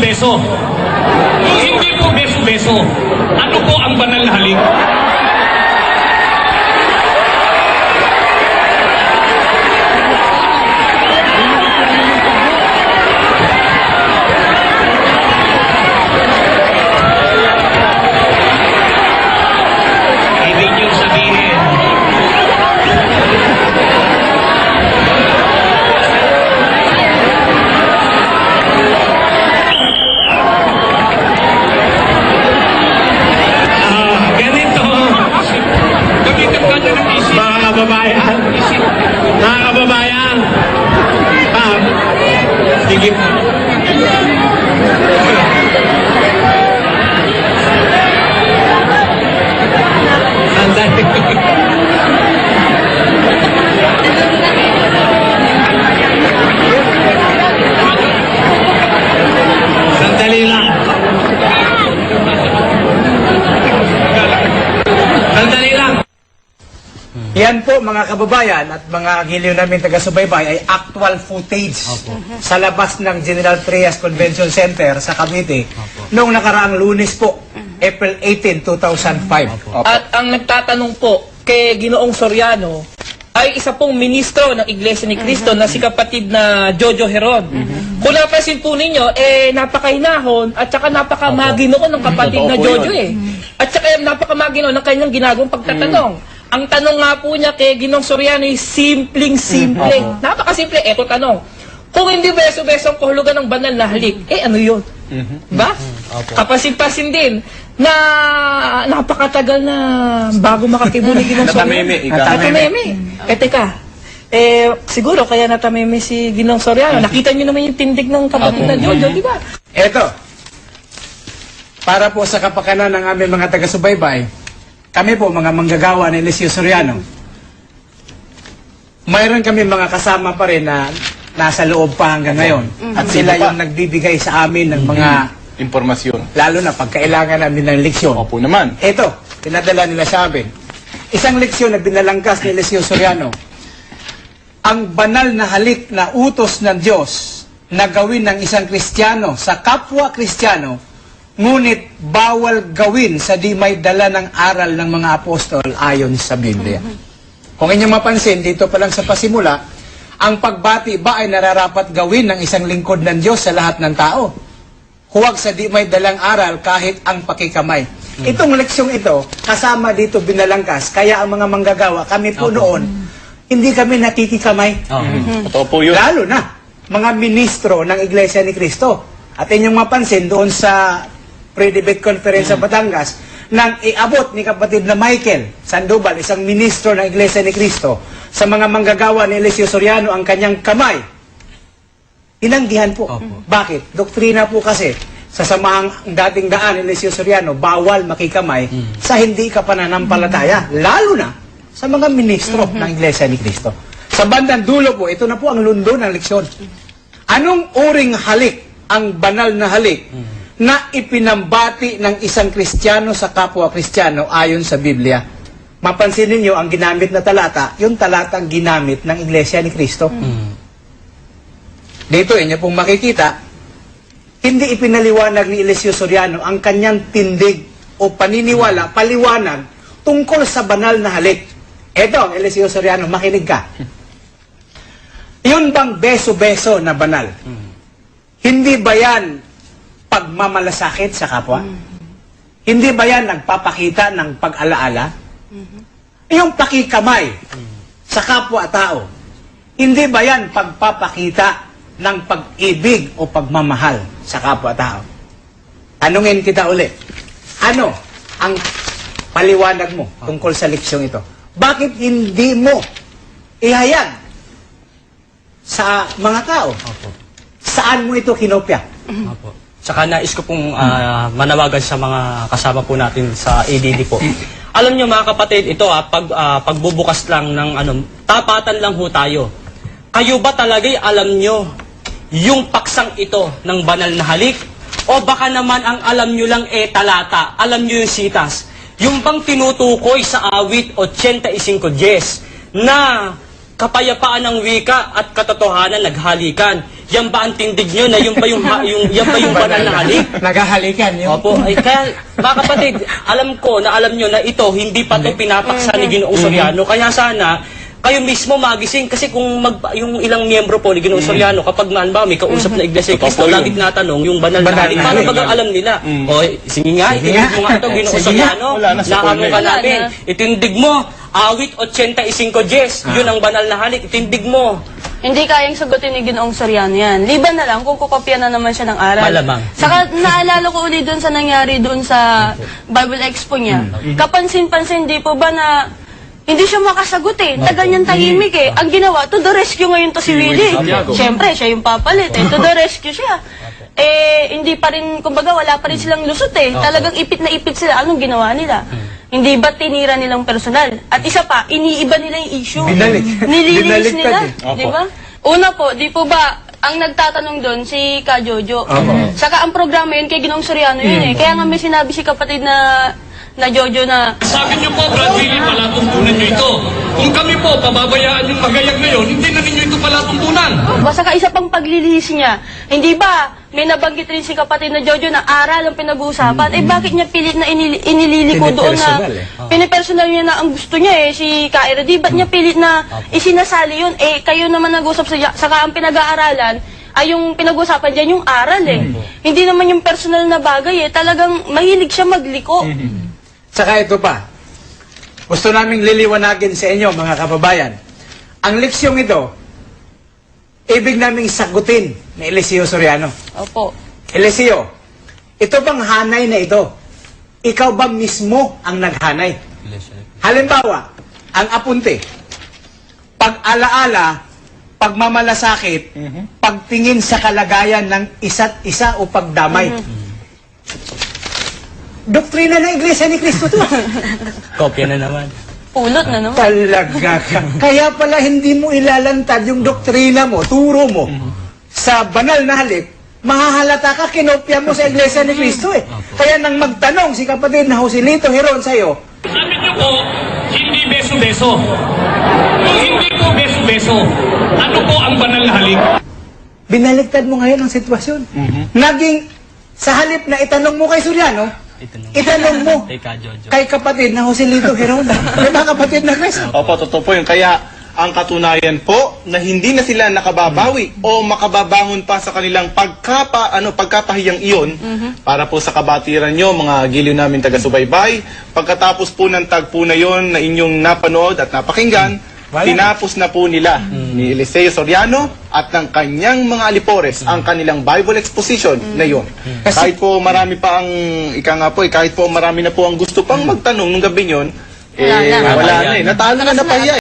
beso-beso. Hindi po beso-beso, ano po ang banal na halik? Yan po mga kababayan at mga giliw namin taga-subaybay ay actual footage sa labas ng General Trias Convention Center sa Cavite noong nakaraang lunes po, April 18, 2005. At ang nagtatanong po kay Ginoong Soriano ay isa pong ministro ng Iglesia ni Cristo na si kapatid na Jojo Heron. Kung napansin po ninyo, eh napakahinahon at saka napakamaginoon ng kapatid na Jojo eh. At saka napakamaginoon ng kanyang ginagawang pagtatanong. Ang tanong nga po niya kay Ginoong Soriano ay simpleng-simple. Napakasimple. Eto tanong. Kung hindi beso-beso ang kahulugan ng banal na halik, eh ano yun? Ba? Kapasin-pasin din na napakatagal na bago makakibulig Ginoong Soriano. Natameme, ika. Natameme. Eh, teka. Eh, siguro kaya natameme si Ginoong Soriano. Nakita niyo naman yung tindig ng kapatid na Jojo, di ba? Eto, para po sa kapakanan ng aming mga taga-subaybay, kami po mga manggagawa ni Eliseo Soriano, mayroon kami mga kasama pa rin na nasa loob pa hanggang ngayon. At sila yung nagbibigay sa amin ng mga, Impormasyon. lalo na pagkailangan namin ng leksyon. Opo naman. Ito, pinadala nila sa amin. Isang leksyon na binalangkas ni Eliseo Soriano. Ang banal na halik na utos ng Diyos na gawin ng isang Kristiyano sa kapwa Kristiyano, ngunit bawal gawin sa di may dala ng aral ng mga apostol ayon sa Biblia. Kung inyong mapansin, dito pa lang sa pasimula, ang pagbati ba ay nararapat gawin ng isang lingkod ng Diyos sa lahat ng tao? Huwag sa di may dalang aral kahit ang pakikamay. Itong leksyong ito, kasama dito binalangkas, kaya ang mga manggagawa, kami po noon, hindi kami nakikikamay. Totoo po yun. Lalo na, mga ministro ng Iglesia ni Cristo. At inyong mapansin doon sa pre-debate conference sa Batangas, nang iabot ni kapatid na Michael Sandoval, isang ministro ng Iglesia ni Cristo, sa mga manggagawa ni Eliseo Soriano ang kanyang kamay, inanggihan po. Bakit? Doktrina po kasi, sa samahang dating daan ni Eliseo Soriano, bawal makikamay sa hindi ka pananampalataya, lalo na sa mga ministro ng Iglesia ni Cristo. Sa bandang dulo po, ito na po ang lundo ng leksyon. Anong uring halik ang banal na halik na ipinambati ng isang Kristiyano sa kapwa Kristiyano ayon sa Biblia? Mapansin ninyo, ang ginamit na talata, yung talatang ginamit ng Iglesia ni Cristo. Dito, inyo pong makikita, hindi ipinaliwanag ni Eliseo Soriano ang kanyang tindig o paniniwala, paliwanag tungkol sa banal na halik. Eto, Eliseo Soriano, makinig ka. Yun bang beso-beso na banal? Hindi ba yan pagmamalasakit sa kapwa? Hindi ba yan nagpapakita ng pag-alaala? Yung pakikamay sa kapwa-tao, hindi ba yan pagpapakita ng pag-ibig o pagmamahal sa kapwa-tao? Tanungin kita uli, ano ang paliwanag mo tungkol sa leksyong ito? Bakit hindi mo ihayag sa mga tao? Saan mo ito kinopya? Opo. Tsaka nais ko pong ah, manawagan sa mga kasama po natin sa ADD po. Alam nyo mga kapatid, ito ah, pag, ah, pagbubukas lang ng ano, tapatan lang ho tayo. Kayo ba talaga'y alam nyo yung paksang ito ng banal na halik? O baka naman ang alam nyo lang eh talata, alam nyo yung sitas. Yung bang tinutukoy sa awit 85 Jes na kapayapaan ng wika at katotohanan naghalikan. Yan ba ang tindig nyo na yung ba yung, ha- yung, yan ba yung banal na halik? Naghahalikan yung... Opo, ay kaya, mga kapatid, alam ko na alam nyo na ito, hindi pa to pinapaksa ni Ginoong Soriano. Kaya sana, kayo mismo magising kasi kung mag, yung ilang miyembro po ni Ginoong Soriano, kapag ba may kausap na Iglesia ni Cristo, lagi tinatanong yung banal na halik. na Paano halik. ba alam nila? O, sige nga, itindig nga. mo nga ito, Ginoong Sige Soriano. Wala na sa ka namin. Na. Itindig mo, awit 85 Jes, yun ang banal na halik. Itindig mo. Hindi kayang sagutin ni Ginoong Soriano yan. Liban na lang kung kukopya na naman siya ng aral. Malamang. Saka naalala ko ulit doon sa nangyari doon sa Bible Expo niya. Kapansin-pansin, di po ba na hindi siya makasagot eh. Tagal niyang tahimik eh. Ang ginawa, to the rescue ngayon to si Willie. Siyempre, siya yung papalit eh. To the rescue siya. Eh, hindi pa rin, kumbaga, wala pa rin silang lusot eh. Talagang ipit na ipit sila. Anong ginawa nila? Hindi ba tinira nilang personal? At isa pa, iniiba nila yung issue. Binalik. Nililinis Binaliktad nila. eh. Di ba? Una po, di po ba, ang nagtatanong doon si Ka Jojo. Saka ang programa yun kay Ginong Soriano yun eh. Kaya nga may sinabi si kapatid na na Jojo na Sabi niyo po, Brad palatuntunan niyo ito. Kung kami po, pababayaan yung magayag ngayon, hindi na ninyo ito palatuntunan. Basta ka isa pang paglilihis niya. Hindi ba, may nabanggit rin si kapatid na Jojo na aral ang pinag-uusapan. Eh bakit niya pilit na inili, inililiko doon na Pinipersonal eh. pinipersonal niya na ang gusto niya eh, si Kaira. Di ba't niya pilit na isinasali yun? Eh kayo naman nag-usap sa saka ang pinag-aaralan ay yung pinag-usapan dyan yung aral eh. Hindi naman yung personal na bagay eh. Talagang mahilig siya magliko. Saka ito pa. Gusto naming liliwanagin sa inyo, mga kababayan. Ang leksyong ito, ibig naming sagutin ni Eliseo Soriano. Opo. Eliseo, ito bang hanay na ito? Ikaw ba mismo ang naghanay? Halimbawa, ang apunte, pag-alaala, pagmamalasakit, pagtingin sa kalagayan ng isa't isa o pagdamay. Doktrina ng Iglesia ni Cristo to. Kopya na naman. Pulot na naman. Talaga ka. Kaya pala hindi mo ilalantad yung doktrina mo, turo mo sa banal na halik, mahahalata ka, kinopya mo sa Iglesia ni Cristo eh. Kaya nang magtanong si kapatid na Joselito Heron sa'yo, Sabi niyo po, hindi beso-beso. Kung hindi po beso-beso, ano po ang banal na halik? binaliktad mo ngayon ang sitwasyon. Naging, sa halip na itanong mo kay Suriano, Itanong. itanong mo Kay Jojo. kay kapatid na Joselito Heron. Di ba kapatid na Cristo? Opo, totoo po yun. Kaya ang katunayan po na hindi na sila nakababawi o makababangon pa sa kanilang pagkapa ano pagkapahiyang iyon para po sa kabatiran nyo mga giliw namin taga-subaybay pagkatapos po ng tagpo na yon na inyong napanood at napakinggan Wala. tinapos na po nila ni Eliseo Soriano at ng kanyang mga alipores ang kanilang Bible exposition na yon kahit po marami pa ang ika nga po eh, kahit po marami na po ang gusto pang magtanong ng gabi yon eh Wala na. wala na eh. natalo na napahiya